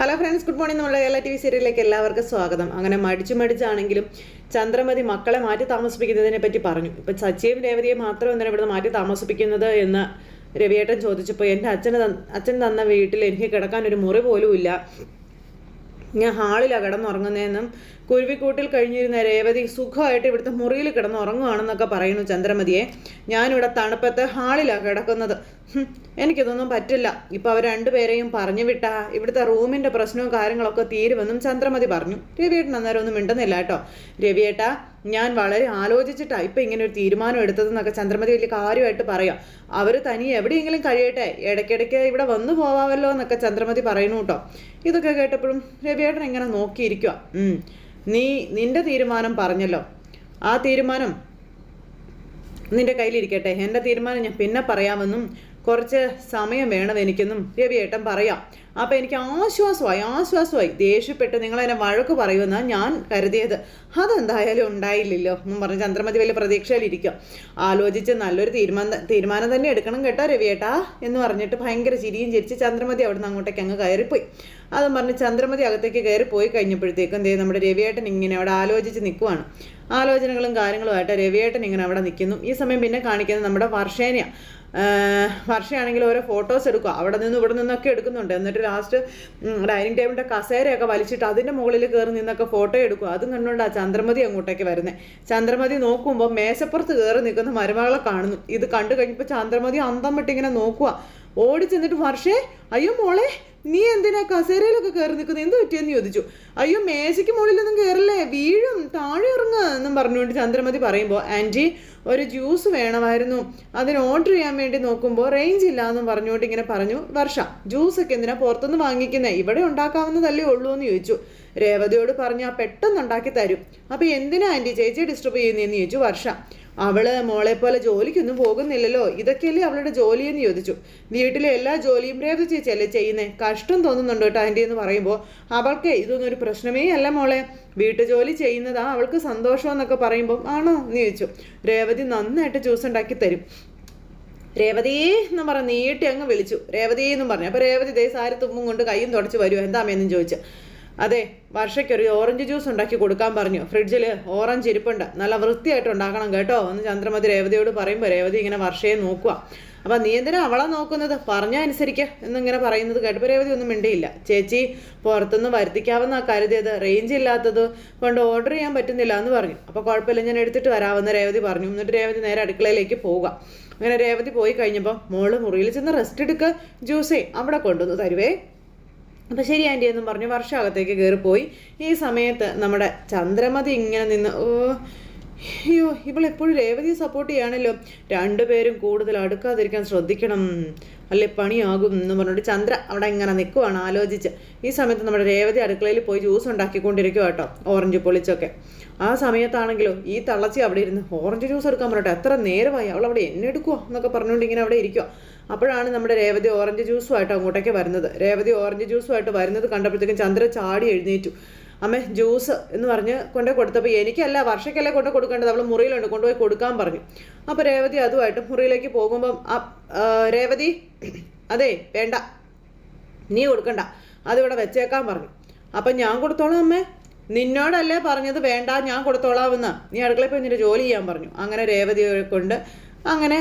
Hello friends good morning നമ്മുടെ Kerala T V സീരിയലിലേക്ക് എല്ലാവർക്കും സ്വാഗതം. അങ്ങനെ മടിച്ചു മടിച്ചാണെങ്കിലും ചന്ദ്രമതി മക്കളെ മാറ്റി താമസിപ്പിക്കുന്നതിനെ പറ്റി പറഞ്ഞു. ഇപ്പം സച്ചിയും രേവതിയെ മാത്രം എന്തിനാണ് ഇവിടുന്ന് മാറ്റി താമസിപ്പിക്കുന്നത് എന്ന് രവിയേട്ടൻ ചോദിച്ചപ്പോൾ എന്റെ അച്ഛന് അച്ഛൻ തന്ന വീട്ടിൽ എനിക്ക് കിടക്കാൻ ഒരു മുറി പോലും ഇല്ല. ഞാൻ ഹാളിലാണ് കിടന്നുറങ്ങുന്നതെന്നും കുരുവിക്കൂട്ടിൽ കഴിഞ്ഞിരുന്ന രേവതി സുഖമായിട്ട് ഇവിടുത്തെ മുറിയിൽ കിടന്ന് ഉറങ്ങുകയാണെന്നൊക്കെ പറയുന്നു ചന്ദ്രമതിയെ. ഞാനിവിടെ തണുപ്പത്ത് ഹാളിലാണ് കിടക്കുന്നത്. എനിക്കിതൊന്നും പറ്റില്ല. ഇപ്പോൾ അവർ രണ്ടുപേരെയും പറഞ്ഞു വിട്ടാ ഇവിടുത്തെ റൂമിന്റെ പ്രശ്നവും കാര്യങ്ങളൊക്കെ തീരുമെന്നും ചന്ദ്രമതി പറഞ്ഞു. രവിയേട്ടൻ അന്നേരം ഒന്നും മിണ്ടുന്നില്ല കേട്ടോ. രവിയേട്ടാ ഞാൻ വളരെ ആലോചിച്ചിട്ടാ ഇപ്പം ഇങ്ങനെ ഒരു തീരുമാനം എടുത്തതെന്നൊക്കെ ചന്ദ്രമതി വലിയ കാര്യമായിട്ട് പറയാം. അവർ തനി എവിടെയെങ്കിലും കഴിയട്ടെ ഇടയ്ക്കിടയ്ക്ക് ഇവിടെ വന്നു പോവാമല്ലോ എന്നൊക്കെ ചന്ദ്രമതി പറയുന്നു കേട്ടോ. ഇതൊക്കെ കേട്ടപ്പോഴും രവിയേട്ടൻ ഇങ്ങനെ നോക്കിയിരിക്കുക. നീ നിന്റെ തീരുമാനം പറഞ്ഞല്ലോ. ആ തീരുമാനം നിന്റെ കയ്യിലിരിക്കട്ടെ. എന്റെ തീരുമാനം ഞാൻ പിന്നെ പറയാമെന്നും കുറച്ച് സമയം വേണം എനിക്കെന്നും. രവിയേട്ടൻ പറയാം. അപ്പം എനിക്ക് ആശ്വാസമായി ആശ്വാസമായി ദേഷ്യപ്പെട്ട് നിങ്ങളെന്നെ വഴക്ക് പറയുമെന്നാണ് ഞാൻ കരുതിയത്. അതെന്തായാലും ഉണ്ടായില്ലല്ലോ എന്നും പറഞ്ഞ് ചന്ദ്രമതി വലിയ പ്രതീക്ഷയിലിരിക്കുക. ആലോചിച്ച് നല്ലൊരു തീരുമാനം തീരുമാനം തന്നെ എടുക്കണം കേട്ടോ രവിയേട്ടാ എന്ന് പറഞ്ഞിട്ട് ഭയങ്കര ചിരിയും ചിരിച്ച് ചന്ദ്രമതി അവിടുന്ന് അങ്ങോട്ടേക്ക് അങ്ങ് കയറിപ്പോയി. അതും പറഞ്ഞ് ചന്ദ്രമതി അകത്തേക്ക് കയറി പോയി കഴിഞ്ഞപ്പോഴത്തേക്കും എന്തേ നമ്മുടെ രവിയേട്ടൻ ഇങ്ങനെ അവിടെ ആലോചിച്ച് നിൽക്കുവാണ്. ആലോചനകളും കാര്യങ്ങളുമായിട്ട് രവിയേട്ടൻ ഇങ്ങനെ അവിടെ നിൽക്കുന്നു. ഈ സമയം പിന്നെ കാണിക്കുന്നത് നമ്മുടെ വർഷേനെയാണ് വർഷയാണെങ്കിൽ ഓരോ ഫോട്ടോസ് എടുക്കുക അവിടെ നിന്ന് ഇവിടെ നിന്നൊക്കെ എടുക്കുന്നുണ്ട്. എന്നിട്ട് ലാസ്റ്റ് ഡൈനിങ് ടേബിളിന്റെ കസേരയൊക്കെ വലിച്ചിട്ട് അതിന്റെ മുകളിൽ കയറി നിന്നൊക്കെ ഫോട്ടോ എടുക്കുക അതും കണ്ടുകൊണ്ടാണ് ചന്ദ്രമതി അങ്ങോട്ടേക്ക് വരുന്നത് ചന്ദ്രമതി നോക്കുമ്പോൾ മേശപ്പുറത്ത് കയറി നിൽക്കുന്ന മരുമകളെ കാണുന്നു. ഇത് കണ്ടു കഴിഞ്ഞപ്പോൾ ചന്ദ്രമതി അന്തം വിട്ടിങ്ങനെ നോക്കുക ഓടി ചെന്നിട്ട് വർഷേ അയ്യോ മോളെ നീ എന്തിനാ കസേരയിലൊക്കെ കയറി നിൽക്കുന്നത് എന്ത് പറ്റിയെന്ന് ചോദിച്ചു. അയ്യോ മേശയ്ക്ക് മുകളിലൊന്നും കയറില്ലേ? വീഴും താഴെ ഇറങ്ങുക എന്നും പറഞ്ഞുകൊണ്ട് ചന്ദ്രമതി പറയുമ്പോൾ ആന്റി ഒരു ജ്യൂസ് വേണമായിരുന്നു. അതിന് ഓർഡർ ചെയ്യാൻ വേണ്ടി നോക്കുമ്പോൾ റേഞ്ച് ഇല്ല എന്നും പറഞ്ഞുകൊണ്ട് ഇങ്ങനെ പറഞ്ഞു. വർഷ ജ്യൂസൊക്കെ എന്തിനാ പുറത്തുനിന്ന് വാങ്ങിക്കുന്നേ? ഇവിടെ ഉണ്ടാക്കാവുന്നതല്ലേ ഉള്ളൂ എന്ന് ചോദിച്ചു. രേവതിയോട് പറഞ്ഞാൽ പെട്ടെന്ന് ഉണ്ടാക്കി തരും. അപ്പോൾ എന്തിനാ ആന്റി ചേച്ചിയെ ഡിസ്റ്റർബ് ചെയ്യുന്നതെന്ന് ചോദിച്ചു വർഷ. അവൾ മോളെ പോലെ ജോലിക്കൊന്നും പോകുന്നില്ലല്ലോ. ഇതൊക്കെയല്ലേ അവളുടെ ജോലി എന്ന് ചോദിച്ചു. വീട്ടിലെ എല്ലാ ജോലിയും രേവതി ചേച്ചിയല്ലേ ചെയ്യുന്നേ? കഷ്ടം തോന്നുന്നുണ്ട് കേട്ടോ ആന്റി എന്ന് പറയുമ്പോൾ അവൾക്ക് ഇതൊന്നും ഒരു പ്രശ്നമേ അല്ല മോളെ. വീട്ടുജോലി ചെയ്യുന്നതാ അവൾക്ക് സന്തോഷം എന്നൊക്കെ പറയുമ്പോൾ ആണോ എന്ന് ചോദിച്ചു. രേവതി നന്നായിട്ട് ജ്യൂസ് ഉണ്ടാക്കി തരും. രേവതി എന്ന് പറഞ്ഞ് നീട്ടി അങ്ങ് വിളിച്ചു. രേവതി എന്നും പറഞ്ഞു. അപ്പോൾ രേവതി ദേ സാരി തുമ്പും കൊണ്ട് കൈയും തുടച്ച് വരുമോ എന്താമേന്നും ചോദിച്ചു. അതെ വർഷയ്ക്കൊരു ഓറഞ്ച് ജ്യൂസ് ഉണ്ടാക്കി കൊടുക്കാൻ പറഞ്ഞു. ഫ്രിഡ്ജിൽ ഓറഞ്ച് ഇരിപ്പുണ്ട്. നല്ല വൃത്തിയായിട്ട് ഉണ്ടാക്കണം കേട്ടോ എന്ന് ചന്ദ്രമതി രേവതിയോട് പറയുമ്പോൾ രേവതി ഇങ്ങനെ വർഷയെ നോക്കുക അപ്പം നീ എന്തിനാ അവളെ നോക്കുന്നത്? പറഞ്ഞാൽ അനുസരിക്കുക എന്നിങ്ങനെ പറയുന്നത് കേട്ടപ്പോൾ രേവതി ഒന്നും മിണ്ടിയില്ല. ചേച്ചി പുറത്തുനിന്ന് വരുത്തിക്കാവുന്ന കരുതിയത് റേഞ്ച് ഇല്ലാത്തത് കൊണ്ട് ഓർഡർ ചെയ്യാൻ പറ്റുന്നില്ല എന്ന് പറഞ്ഞു. അപ്പോൾ കുഴപ്പമില്ല ഞാൻ എടുത്തിട്ട് വരാമെന്ന് രേവതി പറഞ്ഞു. എന്നിട്ട് രേവതി നേരെ അടുക്കളയിലേക്ക് പോവുക. അങ്ങനെ രേവതി പോയി കഴിഞ്ഞപ്പോൾ മോൾ മുറിയിൽ ചെന്ന് റെസ്റ്റ് എടുക്കുക ജ്യൂസേ അവിടെ കൊണ്ടുവന്ന് തരുവേ. അപ്പം ശരി ആന്റി എന്നും പറഞ്ഞ് വർഷം അകത്തേക്ക് കയറിപ്പോയി ഈ സമയത്ത് നമ്മുടെ ചന്ദ്രമതി ഇങ്ങനെ നിന്ന് ഓ അയ്യോ ഇവളെപ്പോഴും രേവതിയെ സപ്പോർട്ട് ചെയ്യാണല്ലോ. രണ്ടുപേരും കൂടുതൽ അടുക്കാതിരിക്കാൻ ശ്രദ്ധിക്കണം. അല്ലെ പണിയാകും എന്ന് പറഞ്ഞിട്ട് ചന്ദ്ര അവിടെ ഇങ്ങനെ നിൽക്കുവാണ് ആലോചിച്ച്. ഈ സമയത്ത് നമ്മുടെ രേവതി അടുക്കളയിൽ പോയി ജ്യൂസ് ഉണ്ടാക്കിക്കൊണ്ടിരിക്കുക കേട്ടോ ഓറഞ്ച് പൊളിച്ചൊക്കെ. ആ സമയത്താണെങ്കിലും ഈ തളച്ചി അവിടെ ഇരുന്ന് ഓറഞ്ച് ജ്യൂസ് എടുക്കാൻ പറഞ്ഞിട്ട് എത്ര നേരമായി? അവൾ അവിടെ എന്നെ എടുക്കുക എന്നൊക്കെ പറഞ്ഞുകൊണ്ട് ഇങ്ങനെ അവിടെ ഇരിക്കുക അപ്പോഴാണ് നമ്മുടെ രേവതി ഓറഞ്ച് ജ്യൂസുമായിട്ട് അങ്ങോട്ടേക്ക് വരുന്നത്. രേവതി ഓറഞ്ച് ജ്യൂസുമായിട്ട് വരുന്നത് കണ്ടപ്പോഴത്തേക്കും ചന്ദ്ര ചാടി എഴുന്നേറ്റു. അമ്മ ജ്യൂസ് എന്ന് പറഞ്ഞ് കൊണ്ടേ കൊടുത്തപ്പോൾ എനിക്കല്ല വർഷയ്ക്കല്ലേ കൊണ്ട് കൊടുക്കേണ്ടത്? അവൾ മുറിയിലുണ്ട് കൊണ്ടുപോയി കൊടുക്കാൻ പറഞ്ഞു. അപ്പോൾ രേവതി അതുമായിട്ട് മുറിയിലേക്ക് പോകുമ്പം രേവതി അതെ വേണ്ട നീ കൊടുക്കണ്ട അതിവിടെ വെച്ചേക്കാൻ പറഞ്ഞു. അപ്പം ഞാൻ കൊടുത്തോളാം അമ്മേ. നിന്നോടല്ലേ പറഞ്ഞത്? വേണ്ട ഞാൻ കൊടുത്തോളാമെന്ന് നീ അടുക്കളയിൽ പോയി നിന്റെ ജോലി ചെയ്യാൻ പറഞ്ഞു. അങ്ങനെ രേവതിയെ കൊണ്ട് അങ്ങനെ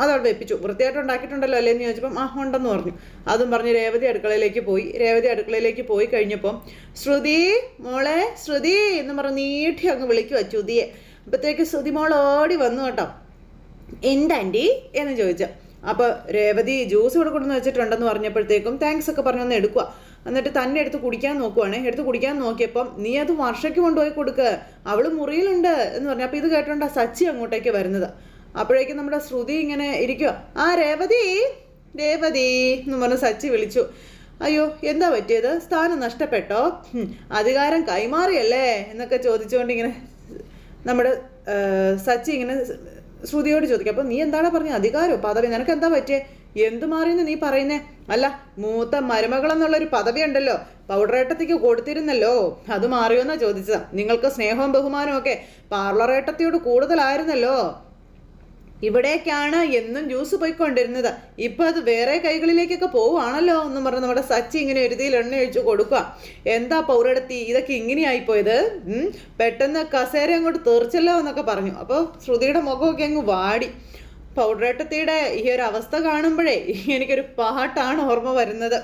അതവിടെ വെപ്പിച്ചു. വൃത്തിയായിട്ട് ഉണ്ടാക്കിയിട്ടുണ്ടല്ലോ അല്ലേ എന്ന് ചോദിച്ചപ്പം ആ ഉണ്ടെന്ന് പറഞ്ഞു. അതും പറഞ്ഞ് രേവതി അടുക്കളയിലേക്ക് പോയി. രേവതി അടുക്കളയിലേക്ക് പോയി കഴിഞ്ഞപ്പം ശ്രുതി മോളെ ശ്രുതി എന്ന് പറഞ്ഞ് നീട്ടി അങ്ങ് വിളിക്കുക ചുതിയെ അപ്പോഴത്തേക്ക് ശ്രുതി മോൾ ഓടി വന്നു കേട്ടോ. എന്താന്റി എന്ന് ചോദിച്ചു. അപ്പോൾ രേവതി ജ്യൂസ് ഇവിടെ കൊണ്ടുവന്ന് വെച്ചിട്ടുണ്ടെന്ന് പറഞ്ഞപ്പോഴത്തേക്കും താങ്ക്സ് ഒക്കെ പറഞ്ഞൊന്ന് എടുക്കുക എന്നിട്ട് തന്നെ എടുത്ത് കുടിക്കാൻ നോക്കുവാണേ. എടുത്ത് കുടിക്കാൻ നോക്കിയപ്പം നീ അത് വർഷയ്ക്ക് കൊണ്ടുപോയി കൊടുക്കുക അവൾ മുറിയിലുണ്ട്. എന്ന് പറഞ്ഞു. അപ്പോൾ ഇത് കേട്ടോണ്ടാ സച്ചി അങ്ങോട്ടേക്ക് വരുന്നത്. അപ്പോഴേക്കും നമ്മുടെ ശ്രുതി ഇങ്ങനെ ഇരിക്കുക ആ രേവതി രേവതി എന്ന് പറഞ്ഞ് സച്ചി വിളിച്ചു. അയ്യോ എന്താ പറ്റിയത്? സ്ഥാനം നഷ്ടപ്പെട്ടോ? അധികാരം കൈമാറിയല്ലേ? എന്നൊക്കെ ചോദിച്ചുകൊണ്ട് ഇങ്ങനെ നമ്മുടെ സച്ചി ഇങ്ങനെ ശ്രുതിയോട് ചോദിക്കും. അപ്പോൾ നീ എന്താണ് പറഞ്ഞത് അധികാരോ പദവി? നിനക്ക് എന്താ പറ്റിയേ? എന്തു മാറിയെന്ന് നീ പറയുന്നേ? അല്ല മൂത്ത മരുമകളെന്നുള്ളൊരു പദവി ഉണ്ടല്ലോ പൗഡറേട്ടത്തേക്ക് കൊടുത്തിരുന്നല്ലോ. അത് മാറിയോന്നാ ചോദിച്ചത്. നിങ്ങൾക്ക് സ്നേഹവും ബഹുമാനവും ഒക്കെ പാർലറേട്ടത്തിയോട് കൂടുതലായിരുന്നല്ലോ. ഇവിടേക്കാണ് എന്നും ജ്യൂസ് പോയിക്കൊണ്ടിരുന്നത്. ഇപ്പൊ അത് വേറെ കൈകളിലേക്കൊക്കെ പോവുകയാണല്ലോ എന്ന് പറഞ്ഞ് നമ്മുടെ സച്ചി ഇങ്ങനെ ഒരുതിയിൽ എണ്ണ ഒഴിച്ചു കൊടുക്കുക. എന്താ പൗരടത്തി ഇതൊക്കെ ഇങ്ങനെയായിപ്പോയത്. പെട്ടെന്ന് കസേര അങ്ങോട്ട് തീർച്ചല്ലോ എന്നൊക്കെ പറഞ്ഞു. അപ്പോൾ ശ്രുതിയുടെ മുഖമൊക്കെ അങ്ങ് വാടി. പൗഡറേട്ടത്തിയുടെ ഈ ഒരു അവസ്ഥ കാണുമ്പോഴേ എനിക്കൊരു പാട്ടാണ് ഓർമ്മ വരുന്നത്.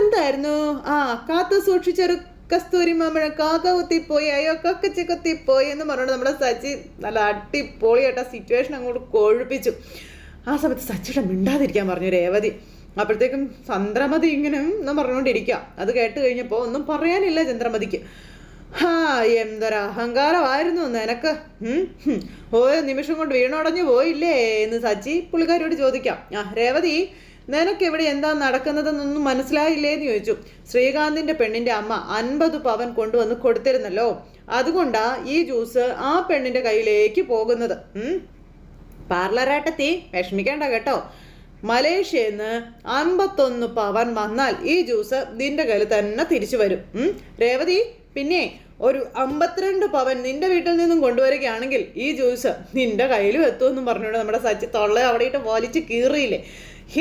എന്തായിരുന്നു? ആ കാത്തു സൂക്ഷിച്ചൊരു കസ്തൂരി മാമ്പഴ കാക്ക കുത്തിപ്പോയി അയ്യോ കക്കച്ചി കുത്തിപ്പോയി എന്ന് പറഞ്ഞുകൊണ്ട് നമ്മുടെ സച്ചി നല്ല അടിപൊളിയായിട്ട് ആ സിറ്റുവേഷൻ അങ്ങോട്ട് കൊഴുപ്പിച്ചു. ആ സമയത്ത് സച്ചിയുടെ മിണ്ടാതിരിക്കാൻ പറഞ്ഞു രേവതി. അപ്പോഴത്തേക്കും ചന്ദ്രമതി ഇങ്ങനെ എന്ന് പറഞ്ഞുകൊണ്ടിരിക്കുക. അത് കേട്ട് കഴിഞ്ഞപ്പോൾ ഒന്നും പറയാനില്ല ചന്ദ്രമതിക്ക്. ഹാ എന്തൊരു അഹങ്കാരമായിരുന്നു നിനക്ക്. ഓരോ നിമിഷം കൊണ്ട് വീണുടഞ്ഞു പോയില്ലേ എന്ന് സച്ചി പുള്ളിക്കാരോട് ചോദിക്കാം. ആ രേവതി നിനക്ക് ഇവിടെ എന്താ നടക്കുന്നതെന്നൊന്നും മനസ്സിലായില്ലേ എന്ന് ചോദിച്ചു. ശ്രീകാന്തിന്റെ പെണ്ണിന്റെ അമ്മ അൻപത് പവൻ കൊണ്ടുവന്ന് കൊടുത്തിരുന്നല്ലോ. അതുകൊണ്ടാ ഈ ജ്യൂസ് ആ പെണ്ണിന്റെ കയ്യിലേക്ക് പോകുന്നത്. പാർലറാട്ടത്തി വിഷമിക്കേണ്ട കേട്ടോ. മലേഷ്യയിൽ നിന്ന് അൻപത്തൊന്ന് പവൻ വന്നാൽ ഈ ജ്യൂസ് നിന്റെ കയ്യിൽ തന്നെ തിരിച്ചു വരും. രേവതി പിന്നെ ഒരു അമ്പത്തിരണ്ട് പവൻ നിന്റെ വീട്ടിൽ നിന്നും കൊണ്ടുവരികയാണെങ്കിൽ ഈ ജ്യൂസ് നിന്റെ കയ്യിലും എത്തുമെന്നും പറഞ്ഞുകൊണ്ട് നമ്മുടെ സച്ചി തൊള്ള അവിടെ ഇട്ട് വലിച്ച് കീറിയില്ലേ?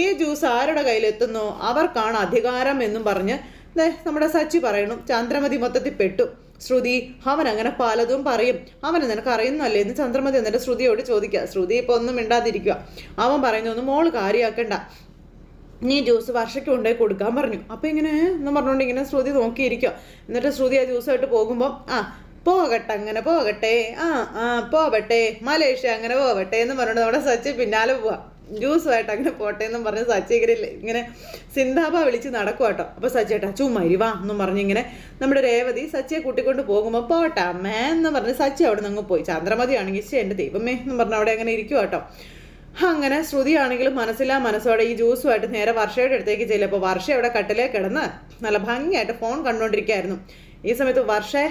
ഈ ജ്യൂസ് ആരുടെ കയ്യിലെത്തുന്നോ? അവർക്കാണ് അധികാരം എന്നും പറഞ്ഞ് നമ്മുടെ സച്ചി പറയണു ചന്ദ്രമതി മൊത്തത്തിൽ പെട്ടു. ശ്രുതി അവൻ അങ്ങനെ പലതും പറയും. അവന് നിനക്ക് അറിയുന്നല്ലേ എന്ന് ചന്ദ്രമതി എന്നിട്ട് ശ്രുതിയോട് ചോദിക്കുക. ശ്രുതി ഇപ്പൊ ഒന്നും മിണ്ടാതിരിക്കുക. അവൻ പറയുന്നൊന്നും മോൾ കാര്യമാക്കണ്ട നീ ജ്യൂസ് വർഷയ്ക്ക് കൊണ്ടുപോയി കൊടുക്കാൻ പറഞ്ഞു. അപ്പൊ ഇങ്ങനെ എന്ന് പറഞ്ഞുകൊണ്ട് ഇങ്ങനെ ശ്രുതി നോക്കിയിരിക്കുക എന്നിട്ട് ശ്രുതി ആ ജ്യൂസായിട്ട് പോകുമ്പോൾ ആ പോകട്ടെ അങ്ങനെ പോകട്ടെ ആ ആ പോവട്ടെ മലേഷ്യ അങ്ങനെ പോവട്ടെ എന്ന് പറഞ്ഞു നമ്മുടെ സച്ചി പിന്നാലെ പോവാ. ജ്യൂസുമായിട്ട് അങ്ങനെ പോട്ടെ എന്നും പറഞ്ഞ് സച്ചി ഇങ്ങനെ ഇങ്ങനെ സിന്താബ വിളിച്ച് നടക്കുക കേട്ടോ അപ്പൊ സച്ചേട്ടാ ചുമരി വാ എന്നും പറഞ്ഞ് ഇങ്ങനെ നമ്മുടെ രേവതി സച്ചിയെ കൂട്ടിക്കൊണ്ട് പോകുമ്പോൾ പോട്ടെ അമ്മേ എന്ന് പറഞ്ഞ് സച്ചി അവിടെ നിന്ന് പോയി. ചന്ദ്രമതി ആണെങ്കിൽ "ശ്ശേ, എന്റെ ദൈവമേ എന്ന് പറഞ്ഞ് അവിടെ അങ്ങനെ ഇരിക്കുക കേട്ടോ അങ്ങനെ ശ്രുതിയാണെങ്കിലും മനസ്സിലാ മനസ്സോടെ ഈ ജ്യൂസുമായിട്ട് നേരെ വർഷയുടെ അടുത്തേക്ക് ചെല്ലും അപ്പോൾ വർഷ അവിടെ കട്ടിലേ കിടന്ന് നല്ല ഭംഗിയായിട്ട് ഫോൺ കണ്ടുകൊണ്ടിരിക്കുകയായിരുന്നു ഈ സമയത്ത് വർഷേ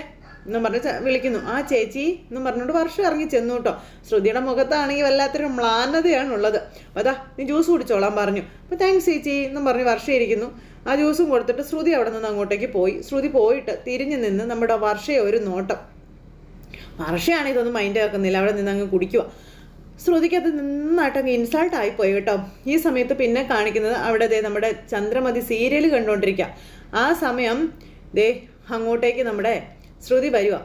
എന്നും പറഞ്ഞ് വിളിക്കുന്നു. ആ ചേച്ചി എന്നും പറഞ്ഞുകൊണ്ട് വർഷം ഇറങ്ങി ചെന്നു കേട്ടോ. ശ്രുതിയുടെ മുഖത്താണെങ്കിൽ വല്ലാത്തൊരു മ്ലാനതയാണ് ഉള്ളത് അതാ നീ ജ്യൂസ് കുടിച്ചോളാൻ പറഞ്ഞു. അപ്പോൾ താങ്ക്സ് ചേച്ചി എന്നും പറഞ്ഞ് വർഷം ഇരിക്കുന്നു. ആ ജ്യൂസും കൊടുത്തിട്ട് ശ്രുതി അവിടെ നിന്ന് അങ്ങോട്ടേക്ക് പോയി. ശ്രുതി പോയിട്ട് തിരിഞ്ഞു നിന്ന് നമ്മുടെ വർഷയെ ഒരു നോട്ടം. വർഷയാണ് ഇതൊന്നും മൈൻഡ് ആക്കുന്നില്ല. അവിടെ നിന്ന് അങ്ങ് കുടിക്കുക ശ്രുതിക്ക് അത് നന്നായിട്ട് അങ്ങ് ഇൻസൾട്ട് ആയിപ്പോയി കേട്ടോ. ഈ സമയത്ത് പിന്നെ കാണിക്കുന്നത് അവിടെ ദേ നമ്മുടെ ചന്ദ്രമതി സീരിയൽ കണ്ടുകൊണ്ടിരിക്കുക ആ സമയം ദേ അങ്ങോട്ടേക്ക് നമ്മുടെ ശ്രുതി വരുക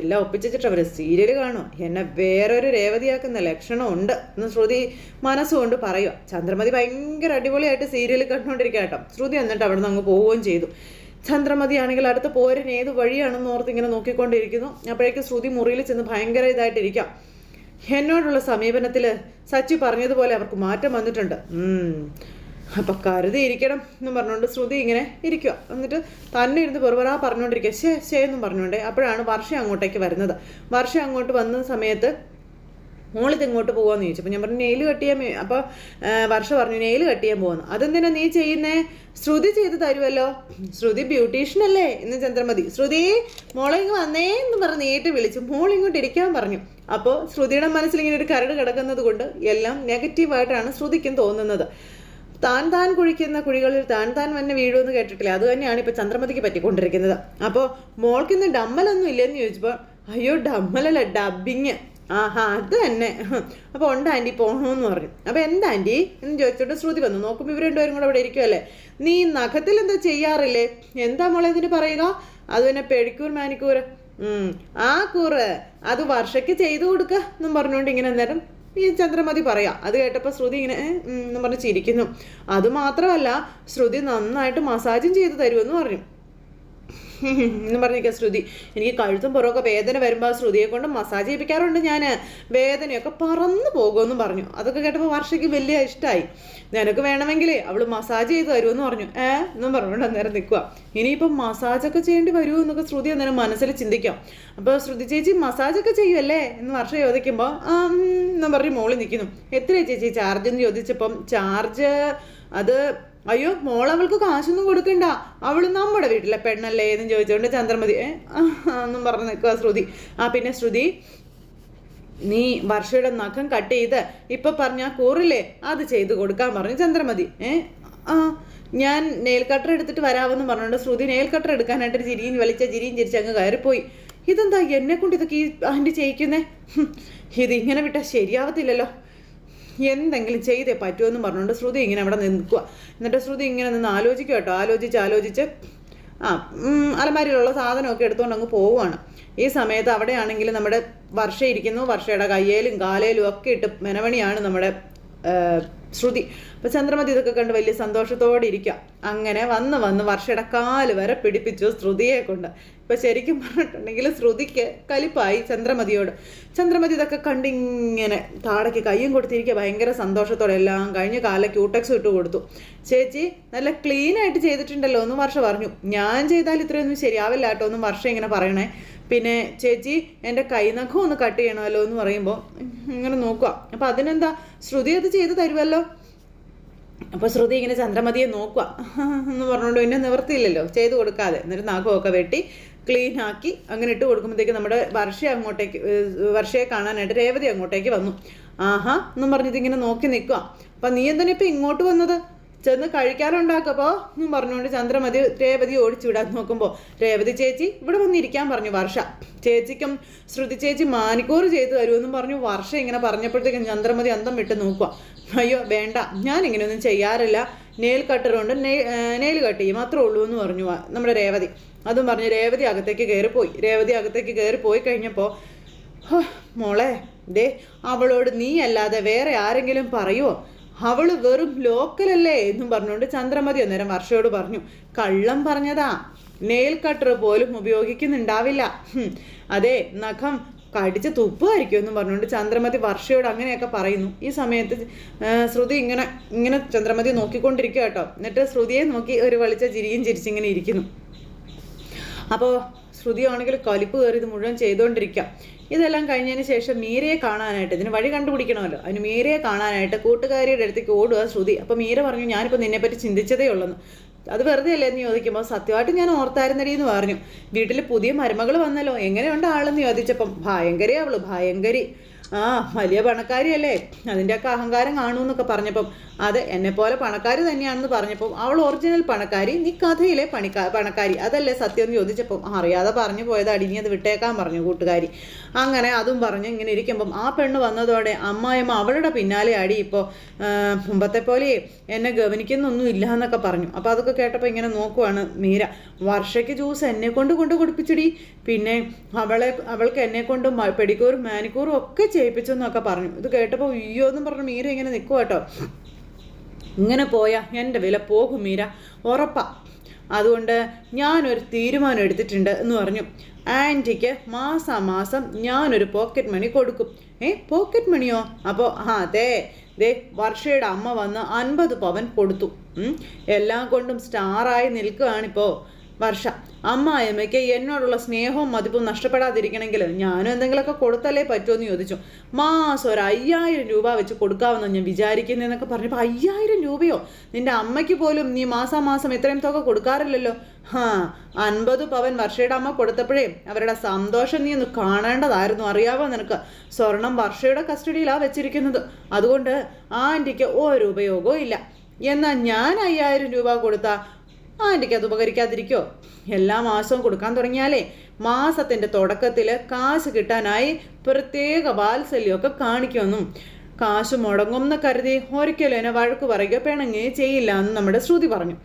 എല്ലാം ഒപ്പിച്ചിട്ട് അവർ സീരിയൽ കാണുക എന്നെ വേറൊരു രേവതിയാക്കുന്ന ലക്ഷണമുണ്ട് എന്ന് ശ്രുതി മനസ്സുകൊണ്ട് പറയുക ചന്ദ്രമതി ഭയങ്കര അടിപൊളിയായിട്ട് സീരിയൽ കണ്ടുകൊണ്ടിരിക്കുക കേട്ടോ. ശ്രുതി എന്നിട്ട് അവിടെ നിന്ന് അങ്ങ് പോവുകയും ചെയ്തു. ചന്ദ്രമതി ആണെങ്കിൽ അടുത്ത പോരൻ ഏത് വഴിയാണെന്ന് ഓർത്ത് ഇങ്ങനെ നോക്കിക്കൊണ്ടിരിക്കുന്നു. അപ്പോഴേക്ക് ശ്രുതി മുറിയിൽ ചെന്ന് ഭയങ്കര ഇതായിട്ടിരിക്കാം. എന്നോടുള്ള സമീപനത്തിൽ സച്ചി പറഞ്ഞതുപോലെ അവർക്ക് മാറ്റം വന്നിട്ടുണ്ട്. അപ്പൊ കരുതി ഇരിക്കണം എന്ന് പറഞ്ഞുകൊണ്ട് ശ്രുതി ഇങ്ങനെ ഇരിക്കുക എന്നിട്ട് തന്നെ ഇരുന്ന് പെറുപെറാ പറഞ്ഞുകൊണ്ടിരിക്കുക ശേ ശേ എന്നും പറഞ്ഞുകൊണ്ടേ അപ്പോഴാണ് വർഷ അങ്ങോട്ടേക്ക് വരുന്നത്. വർഷ അങ്ങോട്ട് വന്ന സമയത്ത് മോളിത് ഇങ്ങോട്ട് പോവാന്ന് ചോദിച്ചു. ഞാൻ പറഞ്ഞു നെയിൽ കട്ട് ചെയ്യാൻ അപ്പോൾ വർഷ പറഞ്ഞു നെയിൽ കട്ട് ചെയ്യാൻ പോകുന്നു അതെന്തിനാ നീ ചെയ്യുന്നേ? ശ്രുതി ചെയ്ത് തരുമല്ലോ ശ്രുതി ബ്യൂട്ടീഷ്യൻ അല്ലേ? ഇന്ന് ചന്ദ്രമതി. ശ്രുതി മോളെ ഇങ്ങ് വന്നേ എന്ന് പറഞ്ഞ് നേരിട്ട് വിളിച്ചു. മോൾ ഇങ്ങോട്ട് ഇരിക്കാൻ പറഞ്ഞു. അപ്പോൾ ശ്രുതിയുടെ മനസ്സിൽ ഇങ്ങനെ ഒരു കരട് കിടക്കുന്നത് കൊണ്ട് എല്ലാം നെഗറ്റീവായിട്ടാണ് ശ്രുതിക്കും തോന്നുന്നത്. താൻ താൻ കുഴിക്കുന്ന കുഴികളിൽ താൻ താൻ തന്നെ വീഴുമെന്ന് കേട്ടിട്ടില്ല? അത് തന്നെയാണ് ഇപ്പോൾ ചന്ദ്രമതിക്ക് പറ്റിക്കൊണ്ടിരിക്കുന്നത്. അപ്പോൾ മോൾക്കിന്ന് ഡമ്മലൊന്നും ഇല്ലെന്ന് ചോദിച്ചപ്പോൾ അയ്യോ ഡമ്മലല്ല ഡബിങ്. ആഹാ അത് തന്നെ. അപ്പോൾ ഉണ്ട് ആന്റി പോകണമെന്ന് പറഞ്ഞു. അപ്പോൾ എന്താ ആന്റി എന്ന് ചോദിച്ചോട്ട് ശ്രുതി വന്നു. നോക്കുമ്പോൾ ഇവർ രണ്ടുപേരും കൂടെ അവിടെ ഇരിക്കുമല്ലേ നീ നഖത്തിൽ എന്താ ചെയ്യാറില്ലേ? എന്താ മോളെ ഇതിന് പറയുക? അത് പിന്നെ പെഴിക്കൂർ മാനിക്കൂർ. ആ കൂറ് അത് വർഷയ്ക്ക് ചെയ്തു കൊടുക്കുക എന്നും പറഞ്ഞുകൊണ്ട് ഇങ്ങനെ അന്നേരം ഈ ചന്ദ്രമതി പറയാം. അത് കേട്ടപ്പോൾ ശ്രുതി ഇങ്ങനെ എന്നും പറഞ്ഞ് ചിരിക്കുന്നു. അത് മാത്രമല്ല ശ്രുതി നന്നായിട്ട് മസാജും ചെയ്തു തരുമെന്ന് പറഞ്ഞു. എന്ന് പറഞ്ഞിരിക്കുക ശ്രുതി. എനിക്ക് കഴുത്തും പുറമൊക്കെ വേദന വരുമ്പോൾ ശ്രുതിയെ കൊണ്ട് മസാജ് ചെയ്യിപ്പിക്കാറുണ്ട് ഞാൻ വേദനയൊക്കെ പറന്നു പോകുമെന്ന് പറഞ്ഞു. അതൊക്കെ കേട്ടപ്പോൾ വർഷയ്ക്ക് വലിയ ഇഷ്ടമായി നിനക്ക് വേണമെങ്കിൽ അവൾ മസാജ് ചെയ്ത് തരുമെന്ന് പറഞ്ഞു. ഏ? എന്നും പറഞ്ഞുകൊണ്ട് അന്നേരം നിൽക്കുക ഇനിയിപ്പം മസാജൊക്കെ ചെയ്യേണ്ടി വരുമോ എന്നൊക്കെ ശ്രുതി അന്നേരം മനസ്സിൽ ചിന്തിക്കാം. അപ്പോൾ ശ്രുതി ചേച്ചി മസാജൊക്കെ ചെയ്യുമല്ലേ എന്ന് വർഷ ചോദിക്കുമ്പോൾ എന്നും പറഞ്ഞ് മോളിൽ നിൽക്കുന്നു എത്രയാണ് ചേച്ചി ചാർജ് എന്ന് ചോദിച്ചപ്പം ചാർജ് അത് അയ്യോ മോൾ അവൾക്ക് കാശൊന്നും കൊടുക്കണ്ട. അവൾ നമ്മുടെ വീട്ടിലെ പെണ്ണല്ലേ എന്ന് ചോദിച്ചുകൊണ്ട് ചന്ദ്രമതി എന്നും പറഞ്ഞ് നിൽക്കുക ശ്രുതി. ആ പിന്നെ ശ്രുതി നീ വർഷയുടെ നഖം കട്ട് ചെയ്ത് ഇപ്പൊ പറഞ്ഞ കൂറില്ലേ അത് ചെയ്തു കൊടുക്കാൻ പറഞ്ഞു ചന്ദ്രമതി. ഏ ആ ഞാൻ നെയിൽ കട്ടർ എടുത്തിട്ട് വരാമെന്ന് പറഞ്ഞുകൊണ്ട് ശ്രുതി നെയിൽ കട്ടർ എടുക്കാനായിട്ട് ചിരിയും വലിച്ച ചിരിയും ചിരിച്ച് അങ്ങ് കയറിപ്പോയി. ഇതെന്താ എന്നെ കൊണ്ട് ഇതൊക്കെ ഈ ആന്റി ചെയ്യിക്കുന്നേ? ഇതിങ്ങനെ വിട്ടാൽ ശരിയാവത്തില്ലല്ലോ. എന്തെങ്കിലും ചെയ്തേ പറ്റുമെന്ന് പറഞ്ഞുകൊണ്ട് ശ്രുതി ഇങ്ങനെ അവിടെ നിൽക്കുക. എന്നിട്ട് ശ്രുതി ഇങ്ങനെ നിന്ന് ആലോചിക്കുക കേട്ടോ. ആലോചിച്ച് ആലോചിച്ച് ആ അലമാരിയിലുള്ള സാധനമൊക്കെ എടുത്തുകൊണ്ട് അങ്ങ് പോവുകയാണ്. ഈ സമയത്ത് അവിടെയാണെങ്കിൽ നമ്മുടെ വർഷ ഇരിക്കുന്നു. വർഷയുടെ കയ്യേലും കാലേലും ഒക്കെ ഇട്ട് മെനവണിയാണ് നമ്മുടെ ശ്രുതി. അപ്പോൾ ചന്ദ്രമതി ഇതൊക്കെ കണ്ട് വലിയ സന്തോഷത്തോടെ ഇരിക്കാം അങ്ങനെ വന്ന് വന്ന് വർഷയുടെ കാൽ വരെ പിടിപ്പിച്ചു ശ്രുതിയെ കൊണ്ട്. ഇപ്പൊ ശരിക്കും പറഞ്ഞിട്ടുണ്ടെങ്കിൽ ശ്രുതിക്ക് കലിപ്പായി ചന്ദ്രമതിയോട്. ചന്ദ്രമതി ഇതൊക്കെ കണ്ടിങ്ങനെ താടയ്ക്ക് കയ്യും കൊടുത്തിരിക്കുക ഭയങ്കര സന്തോഷത്തോടെ എല്ലാം കഴിഞ്ഞ് കാല ക്യൂട്ടക്സ് ഇട്ട് കൊടുത്തു. ചേച്ചി നല്ല ക്ലീൻ ആയിട്ട് ചെയ്തിട്ടുണ്ടല്ലോ എന്ന് വർഷ പറഞ്ഞു. ഞാൻ ചെയ്താൽ ഇത്രയൊന്നും ശരിയാവില്ല കേട്ടോ എന്നും വർഷ ഇങ്ങനെ പറയണേ. പിന്നെ ചേച്ചി എന്റെ കൈനഖം ഒന്ന് കട്ട് ചെയ്യണമല്ലോ എന്ന് പറയുമ്പോൾ ഇങ്ങനെ നോക്കുക. അപ്പം അതിനെന്താ? ശ്രുതി അത് ചെയ്ത് തരുമല്ലോ അപ്പോൾ ശ്രുതി ഇങ്ങനെ ചന്ദ്രമതിയെ നോക്കുക. എന്ന് പറഞ്ഞുകൊണ്ട് പിന്നെ നിവർത്തിയില്ലല്ലോ. ചെയ്ത് കൊടുക്കാതെ. എന്നിട്ട് നാഗമൊക്കെ വെട്ടി ക്ലീൻ ആക്കി അങ്ങനെ ഇട്ട് കൊടുക്കുമ്പോഴത്തേക്ക് നമ്മുടെ വർഷ അങ്ങോട്ടേക്ക് വർഷയെ കാണാനായിട്ട് രേവതി അങ്ങോട്ടേക്ക് വന്നു. ആഹാ എന്നും പറഞ്ഞിട്ട് ഇങ്ങനെ നോക്കി നിൽക്കുക. അപ്പം നീ എന്തിനാ ഇപ്പം ഇങ്ങോട്ട് വന്നത്? ചെന്ന് കഴിക്കാനുണ്ടാക്കപ്പോ എന്നും പറഞ്ഞുകൊണ്ട് ചന്ദ്രമതി രേവതി ഓടിച്ചു വിടാൻ നോക്കുമ്പോൾ രേവതി ചേച്ചി ഇവിടെ വന്നിരിക്കാൻ പറഞ്ഞു വർഷ. ചേച്ചിക്കും ശ്രുതി ചേച്ചി മാനിക്കൂർ ചെയ്തു തരുമെന്നും പറഞ്ഞു. വർഷ ഇങ്ങനെ പറഞ്ഞപ്പോഴത്തേക്കും ചന്ദ്രമതി അന്തം വിട്ട് നോക്കുക അയ്യോ വേണ്ട. ഞാൻ ഇങ്ങനെയൊന്നും ചെയ്യാറില്ല. നെയിൽ കട്ടറുണ്ട് നെയിൽ കട്ട് ചെയ്യും മാത്രമേ ഉള്ളൂ എന്ന് പറഞ്ഞു നമ്മുടെ രേവതി. അതും പറഞ്ഞു രേവതി അകത്തേക്ക് കയറിപ്പോയി. രേവതി അകത്തേക്ക് കയറി പോയി കഴിഞ്ഞപ്പോൾ മോളെ ദേ അവളോട് നീ അല്ലാതെ വേറെ ആരെങ്കിലും പറയുമോ അവൾ വെറും ലോക്കലല്ലേ എന്നും പറഞ്ഞുകൊണ്ട് ചന്ദ്രമതി അന്നേരം വർഷയോട് പറഞ്ഞു കള്ളം പറഞ്ഞതാ. നെയിൽ കട്ടർ പോലും ഉപയോഗിക്കുന്നുണ്ടാവില്ല. അതെ നഖം കടിച്ച് തുപ്പുമായിരിക്കും എന്നും പറഞ്ഞുകൊണ്ട് ചന്ദ്രമതി വർഷയോട് അങ്ങനെയൊക്കെ പറയുന്നു. ഈ സമയത്ത് ശ്രുതി ഇങ്ങനെ ഇങ്ങനെ ചന്ദ്രമതി നോക്കിക്കൊണ്ടിരിക്കുക കേട്ടോ. എന്നിട്ട് ശ്രുതിയെ നോക്കി ഒരു വെളിച്ച ചിരിയും ചിരിച്ചിങ്ങനെ ഇരിക്കുന്നു. അപ്പോൾ ശ്രുതിയാണെങ്കിൽ കലിപ്പ് കയറി ഇത് മുഴുവൻ ചെയ്തുകൊണ്ടിരിക്കാം ഇതെല്ലാം കഴിഞ്ഞതിന് ശേഷം മീരയെ കാണാനായിട്ട് ഇതിന് വഴി കണ്ടുപിടിക്കണമല്ലോ. അതിന് മീരയെ കാണാനായിട്ട് കൂട്ടുകാരിയുടെ അടുത്തേക്ക് ഓടുക ശ്രുതി. അപ്പോൾ മീര പറഞ്ഞു ഞാനിപ്പോൾ നിന്നെപ്പറ്റി ചിന്തിച്ചതേ ഉള്ളെന്ന്. അത് വെറുതെ അല്ലേ എന്ന് ചോദിക്കുമ്പോൾ സത്യമായിട്ട് ഞാൻ ഓർത്തായിരുന്നടി എന്ന് പറഞ്ഞു. വീട്ടിൽ പുതിയ മരുമകൾ വന്നല്ലോ. എങ്ങനെയുണ്ട് ആളെന്ന് ചോദിച്ചപ്പം ഭയങ്കരി അവൾ ഭയങ്കരി. ആ വലിയ പണക്കാരിയല്ലേ. അതിന്റെയൊക്കെ അഹങ്കാരം കാണുമെന്നൊക്കെ പറഞ്ഞപ്പം അതെ എന്നെപ്പോലെ പണക്കാരി തന്നെയാണെന്ന് പറഞ്ഞപ്പം അവൾ ഒറിജിനൽ പണക്കാരി നീ കഥയിലെ പണിക്കാ പണക്കാരി അതല്ലേ സത്യം എന്ന് ചോദിച്ചപ്പം അറിയാതെ പറഞ്ഞു പോയത് അടിഞ്ഞത് വിട്ടേക്കാൻ പറഞ്ഞു കൂട്ടുകാരി. അങ്ങനെ അതും പറഞ്ഞു ഇങ്ങനെ ഇരിക്കുമ്പം ആ പെണ്ണ് വന്നതോടെ അമ്മായിമ്മ അവളുടെ പിന്നാലെ അടി ഇപ്പോൾ മുമ്പത്തെ പോലെ എന്നെ ഗവനിക്കുന്നൊന്നും ഇല്ല എന്നൊക്കെ പറഞ്ഞു. അപ്പോൾ അതൊക്കെ കേട്ടപ്പോൾ ഇങ്ങനെ നോക്കുവാണ് മീര. വർഷയ്ക്ക് ജ്യൂസ് എന്നെ കൊണ്ട് കൊണ്ട് കൊടുപ്പിച്ചടി. പിന്നെ അവളെ അവൾക്ക് എന്നെ കൊണ്ട് പെടിക്കൂറും മാനിക്കൂറും ഒക്കെ ചെയ്യിപ്പിച്ചു എന്നൊക്കെ പറഞ്ഞു. ഇത് കേട്ടപ്പോൾ അയ്യോ എന്നും പറഞ്ഞു മീര ഇങ്ങനെ നിൽക്കുക കേട്ടോ. ഇങ്ങനെ പോയാൽ എന്റെ വില പോകും മീര. ഉറപ്പാ. അതുകൊണ്ട് ഞാനൊരു തീരുമാനം എടുത്തിട്ടുണ്ട് എന്ന് പറഞ്ഞു. ആന്റിക്ക് മാസാമാസം ഞാനൊരു പോക്കറ്റ് മണി കൊടുക്കും. ഏ പോക്കറ്റ് മണിയോ അപ്പോൾ ആ അതെ ദേ വർഷയുടെ അമ്മ വന്ന് അൻപത് പവൻ കൊടുത്തു. എല്ലാം കൊണ്ടും സ്റ്റാറായി നിൽക്കുകയാണിപ്പോൾ വർഷ. അമ്മായിമ്മയ്ക്ക് എന്നോടുള്ള സ്നേഹവും മതിപ്പും നഷ്ടപ്പെടാതിരിക്കണമെങ്കിൽ ഞാനും എന്തെങ്കിലുമൊക്കെ കൊടുത്തല്ലേ പറ്റുമെന്ന് ചോദിച്ചു. മാസം ഒരു അയ്യായിരം രൂപ വെച്ച് കൊടുക്കാമെന്ന് ഞാൻ വിചാരിക്കുന്നതെന്നൊക്കെ പറഞ്ഞപ്പോൾ അയ്യായിരം രൂപയോ? നിന്റെ അമ്മയ്ക്ക് പോലും നീ മാസാമാസം ഇത്രയും തുക കൊടുക്കാറില്ലല്ലോ. ഹാ അൻപത് പവൻ വർഷയുടെ അമ്മ കൊടുത്തപ്പോഴേ അവരുടെ സന്തോഷം നീ ഒന്ന് കാണേണ്ടതായിരുന്നു. അറിയാവോ നിനക്ക്? സ്വർണം വർഷയുടെ കസ്റ്റഡിയിലാണ് വെച്ചിരിക്കുന്നത്. അതുകൊണ്ട് ആന്റിക്ക് ഒരു ഉപയോഗവും ഇല്ല. എന്നാൽ ഞാൻ അയ്യായിരം രൂപ കൊടുത്താൽ ആന്റിക്ക് അത് ഉപകരിക്കാതിരിക്കോ? എല്ലാ മാസവും കൊടുക്കാൻ തുടങ്ങിയാലേ മാസത്തിന്റെ തുടക്കത്തിൽ കാശ് കിട്ടാനായി പ്രത്യേക വാത്സല്യമൊക്കെ കാണിക്കുമെന്നും കാശ് മുടങ്ങും എന്ന് കരുതി ഒരിക്കലും എന്നെ വഴക്ക് പറയുക പിണങ്ങുകയോ ചെയ്യില്ല എന്ന് നമ്മുടെ ശ്രുതി പറഞ്ഞു.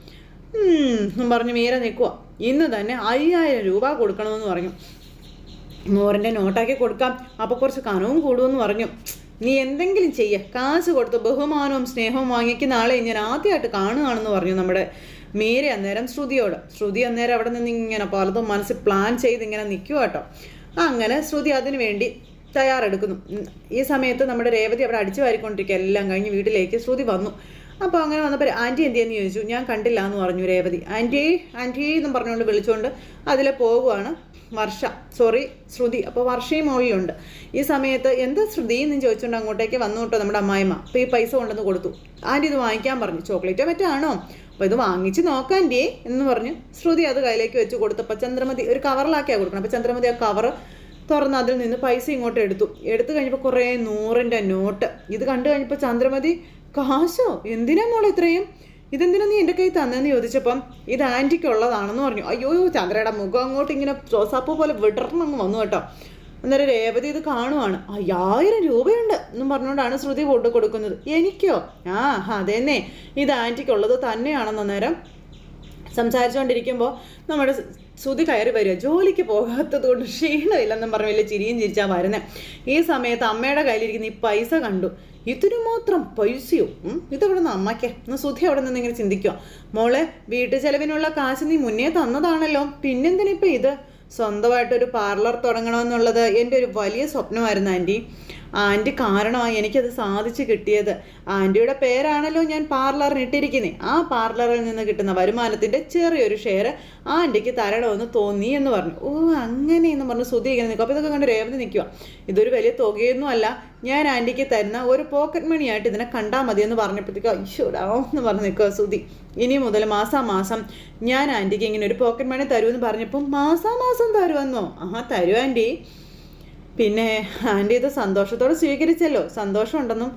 പറഞ്ഞ് മീര നിൽക്കുക ഇന്ന് തന്നെ അയ്യായിരം രൂപ കൊടുക്കണമെന്ന് പറഞ്ഞു. നൂറിന്റെ നോട്ടാക്കി കൊടുക്കാം. അപ്പോൾ കുറച്ച് കനവും കൂടുമെന്ന് പറഞ്ഞു. നീ എന്തെങ്കിലും ചെയ്യ. കാശ് കൊടുത്ത് ബഹുമാനവും സ്നേഹവും വാങ്ങിക്കുന്ന ആളെ ഞാൻ ആദ്യമായിട്ട് കാണുകയാണെന്ന് പറഞ്ഞു നമ്മുടെ മീര അന്നേരം ശ്രുതിയോട് ശ്രുതി അന്നേരം അവിടെ നിന്ന് ഇങ്ങനെ പലതും മനസ്സിൽ പ്ലാൻ ചെയ്ത് ഇങ്ങനെ നിൽക്കുക കേട്ടോ അങ്ങനെ ശ്രുതി അതിനു വേണ്ടി തയ്യാറെടുക്കുന്നു. ഈ സമയത്ത് നമ്മുടെ രേവതി അവിടെ അടിച്ചു വാരിക്കൊണ്ടിരിക്കുക എല്ലാം കഴിഞ്ഞ് വീട്ടിലേക്ക് ശ്രുതി വന്നു. അപ്പോൾ അങ്ങനെ വന്നപ്പോൾ ആന്റി എന്ത് ചെയ്യുന്നു ചോദിച്ചു. ഞാൻ കണ്ടില്ല എന്ന് പറഞ്ഞു രേവതി. ആന്റി ആന്റി എന്നും പറഞ്ഞുകൊണ്ട് വിളിച്ചുകൊണ്ട് അതിലെ പോവുകയാണ് വർഷ. സോറി ശ്രുതി. അപ്പോൾ വർഷയും മോളിലുണ്ട് ഈ സമയത്ത് എന്താ ശ്രുതി? എന്ന് ചോദിച്ചുകൊണ്ട് അങ്ങോട്ടേക്ക് വന്നു കേട്ടോ നമ്മുടെ അമ്മായിമ്മ. അപ്പോൾ ഈ പൈസ കൊണ്ടുവന്ന് കൊടുത്തു. ആന്റി ഇത് വാങ്ങിക്കാൻ പറഞ്ഞു. ചോക്ലേറ്റോ മറ്റാണോ അപ്പോൾ ഇത് വാങ്ങിച്ച് നോക്കാന്റെ എന്ന് പറഞ്ഞു. ശ്രുതി അത് കയ്യിലേക്ക് വെച്ച് കൊടുത്തപ്പോൾ ചന്ദ്രമതി ഒരു കവറിലാക്കിയാണ് കൊടുക്കണം. അപ്പോൾ ചന്ദ്രമതി ആ കവർ തുറന്ന് അതിൽ നിന്ന് പൈസ ഇങ്ങോട്ട് എടുത്തു. എടുത്തു കഴിഞ്ഞപ്പോൾ കുറേ നൂറിന്റെ നോട്ട്. ഇത് കണ്ടു കഴിഞ്ഞപ്പോൾ ചന്ദ്രമതി കാശോ? എന്തിനാ മോളെ ഇത്രയും? ഇതെന്തിനാ നീ എന്റെ കൈ തന്നെന്ന് ചോദിച്ചപ്പം ഇത് ആന്റിക്കുള്ളതാണെന്ന് പറഞ്ഞു. അയ്യോ ചന്ദ്രയുടെ മുഖം അങ്ങോട്ട് ഇങ്ങനെ ചോസാപ്പ് പോലെ വിടർന്നങ്ങ് വന്നു കേട്ടോ. അന്നേരം രേവതി ഇത് കാണുവാണ്. അയ്യായിരം രൂപയുണ്ട് എന്നും പറഞ്ഞുകൊണ്ടാണ് ശ്രുതി കൊണ്ടു കൊടുക്കുന്നത്. എനിക്കോ? ആ അതെന്നെ. ഇത് ആന്റിക്കുള്ളത് തന്നെയാണെന്ന് അന്നേരം സംസാരിച്ചുകൊണ്ടിരിക്കുമ്പോൾ നമ്മുടെ ശ്രുതി കയറി വരിക. ജോലിക്ക് പോകാത്തത് കൊണ്ട് ക്ഷീണമില്ലെന്നും പറഞ്ഞ് വലിയ ചിരിയും ചിരിച്ചാൽ വരുന്നത് ഈ സമയത്ത് അമ്മയുടെ കയ്യിലിരിക്കുന്ന ഈ പൈസ കണ്ടു. ഇതിനു മാത്രം പൈസയോ? ഇതവിടെ നിന്ന് അമ്മയ്ക്ക്? എന്ന് ശ്രുതി അവിടെ നിന്ന് ഇങ്ങനെ ചിന്തിക്കുക മോളെ വീട്ടു ചെലവിനുള്ള കാശ് നീ മുന്നേ തന്നതാണല്ലോ. പിന്നെന്തിനിപ്പോൾ ഇത്? സ്വന്തമായിട്ടൊരു പാർലർ തുടങ്ങണമെന്നുള്ളത് എന്റെ ഒരു വലിയ സ്വപ്നമായിരുന്നു ആന്റി. ആന്റി കാരണമായി എനിക്കത് സാധിച്ചു കിട്ടിയത്. ആന്റിയുടെ പേരാണല്ലോ ഞാൻ പാർലറിന് ഇട്ടിരിക്കുന്നത് ആ പാർലറിൽ നിന്ന് കിട്ടുന്ന വരുമാനത്തിന്റെ ചെറിയൊരു ഷെയർ ആന്റിക്ക് തരണമെന്ന് തോന്നി എന്ന് പറഞ്ഞു. ഓ അങ്ങനെ എന്ന് പറഞ്ഞു ശ്രുതി ഇങ്ങനെ നിൽക്കും. അപ്പോൾ ഇതൊക്കെ കണ്ട് രേവതി നിൽക്കുക ഇതൊരു വലിയ തുകയൊന്നും അല്ല. ഞാൻ ആന്റിക്ക് തരുന്ന ഒരു പോക്കറ്റ് മണിയായിട്ട് ഇതിനെ കണ്ടാൽ മതി എന്ന് പറഞ്ഞപ്പോഴത്തേക്ക് അയ്യോടാ എന്ന് പറഞ്ഞ് നിൽക്കുക ശ്രുതി. ഇനി മുതൽ മാസാമാസം ഞാൻ ആന്റിക്ക് ഇങ്ങനെ ഒരു പോക്കറ്റ് മണി തരുമെന്ന് പറഞ്ഞപ്പോൾ മാസാമാസം തരുമെന്നോ? ആ തരൂ ആന്റി. പിന്നെ ആന്റി ഇത് സന്തോഷത്തോടെ സ്വീകരിച്ചല്ലോ. സന്തോഷമുണ്ടെന്നും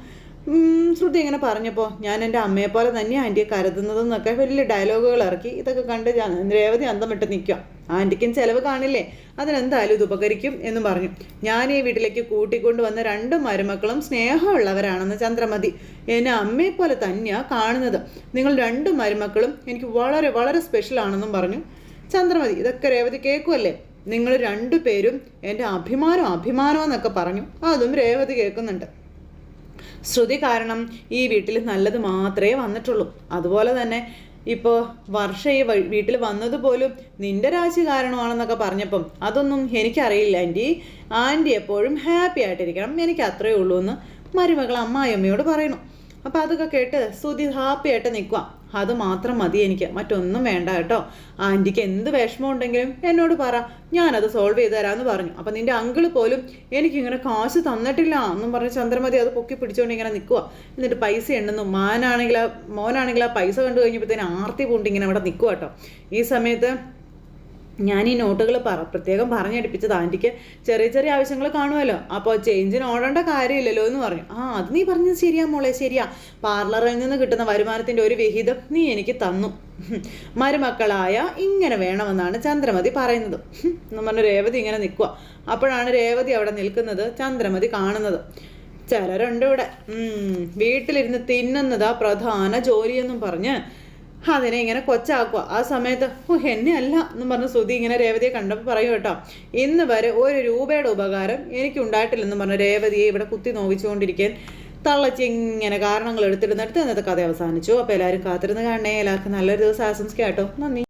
ശ്രുതി ഇങ്ങനെ പറഞ്ഞപ്പോൾ ഞാൻ എന്റെ അമ്മയെ പോലെ തന്നെ ആന്റിയെ കരുതുന്നതെന്നൊക്കെ വലിയ ഡയലോഗുകൾ ഇറക്കി. ഇതൊക്കെ കണ്ട് രേവതി അന്തം വിട്ട് നിൽക്കുക ആന്റിക്കും ചിലവ് കാണില്ലേ? അതിനെന്തായാലും ഇത് ഉപകരിക്കും എന്ന് പറഞ്ഞു. ഞാൻ ഈ വീട്ടിലേക്ക് കൂട്ടിക്കൊണ്ട് വന്ന രണ്ട് മരുമക്കളും സ്നേഹമുള്ളവരാണെന്ന് ചന്ദ്രമതി. എന്നെ അമ്മയെ പോലെ തന്നെയാണ് കാണുന്നത്. നിങ്ങൾ രണ്ട് മരുമക്കളും എനിക്ക് വളരെ വളരെ സ്പെഷ്യൽ ആണെന്നും പറഞ്ഞു. ചന്ദ്രമതി ഇതൊക്കെ രേവതി കേൾക്കുമല്ലേ നിങ്ങൾ രണ്ടു പേരും എന്റെ അഭിമാനം അഭിമാനം എന്നൊക്കെ പറഞ്ഞു. അതും രേവതി കേൾക്കുന്നുണ്ട്. ശ്രുതി കാരണം ഈ വീട്ടിൽ നല്ലത് മാത്രമേ വന്നിട്ടുള്ളൂ. അതുപോലെ തന്നെ ഇപ്പോൾ വർഷ ഈ വീട്ടിൽ വന്നതുപോലും നിന്റെ രാശി കാരണമാണെന്നൊക്കെ പറഞ്ഞപ്പം അതൊന്നും എനിക്കറിയില്ല. ആന്റി ആന്റി എപ്പോഴും ഹാപ്പി ആയിട്ടിരിക്കണം. എനിക്ക് അത്രയേ ഉള്ളൂ എന്ന് മരുമകൾ അമ്മായിയമ്മയോട് പറയുന്നു അപ്പോൾ അതൊക്കെ കേട്ട് ശ്രുതി ഹാപ്പി ആയിട്ട് നിൽക്കുക അത് മാത്രം മതി എനിക്ക്. മറ്റൊന്നും വേണ്ട കേട്ടോ. ആന്റിക്ക് എന്ത് വിഷമം ഉണ്ടെങ്കിലും എന്നോട് പറ. ഞാനത് സോൾവ് ചെയ്ത് തരാമെന്ന് പറഞ്ഞു. അപ്പം നിന്റെ അങ്കിൾ പോലും എനിക്കിങ്ങനെ കാശ് തന്നിട്ടില്ല എന്നും പറഞ്ഞ് ചന്ദ്രമതി അത് പൊക്കി പിടിച്ചുകൊണ്ട് ഇങ്ങനെ നിൽക്കുക എന്നിട്ട് പൈസ ഉണ്ടെന്നു മാനാണെങ്കിൽ മോനാണെങ്കിൽ ആ പൈസ കണ്ടു കഴിഞ്ഞപ്പോഴത്തേന് ആർത്തി പൂണ്ട് ഇങ്ങനെ അവിടെ നിൽക്കുക കേട്ടോ. ഈ സമയത്ത് ഞാൻ ഈ നോട്ടുകൾ പറ പ്രത്യേകം പറഞ്ഞടിപ്പിച്ചത്. ആന്റിക്ക് ചെറിയ ചെറിയ ആവശ്യങ്ങൾ കാണുമല്ലോ. അപ്പോൾ ചേഞ്ചിന് ഓടേണ്ട കാര്യമില്ലല്ലോ എന്ന് പറഞ്ഞു. ആ അത് നീ പറഞ്ഞത് ശരിയാ മോളെ ശരിയാ. പാർലറിൽ നിന്ന് കിട്ടുന്ന വരുമാനത്തിന്റെ ഒരു വിഹിതം നീ എനിക്ക് തന്നു. മരുമക്കളായ ഇങ്ങനെ വേണമെന്നാണ് ചന്ദ്രമതി പറയുന്നത്. എന്ന് പറഞ്ഞു രേവതി ഇങ്ങനെ നിൽക്കുക അപ്പോഴാണ് രേവതി അവിടെ നിൽക്കുന്നത് ചന്ദ്രമതി കാണുന്നത്. ചിലരുണ്ട് ഇവിടെ. വീട്ടിലിരുന്ന് തിന്നുന്നതാ പ്രധാന ജോലിയെന്നും പറഞ്ഞ് അതിനെ ഇങ്ങനെ കൊച്ചാക്കുക ആ സമയത്ത് ഓ എന്നെ അല്ല എന്നും പറഞ്ഞ് ശ്രുതി ഇങ്ങനെ രേവതിയെ കണ്ടപ്പോൾ പറയും കേട്ടോ. ഇന്ന് വരെ ഒരു രൂപയുടെ ഉപകാരം എനിക്കുണ്ടായിട്ടില്ലെന്നും പറഞ്ഞ് രേവതിയെ ഇവിടെ കുത്തി നോവിച്ചുകൊണ്ടിരിക്കാൻ തള്ളച്ച് ഇങ്ങനെ കാരണങ്ങൾ എടുത്തിടുന്നിടത്ത് ഇന്നത്തെ കഥ അവസാനിച്ചു. അപ്പോൾ എല്ലാവരും കാത്തിരുന്ന് കാണണേ. എല്ലാവർക്കും നല്ലൊരു ദിവസം ആശംസിക്കാം കേട്ടോ. നന്ദി.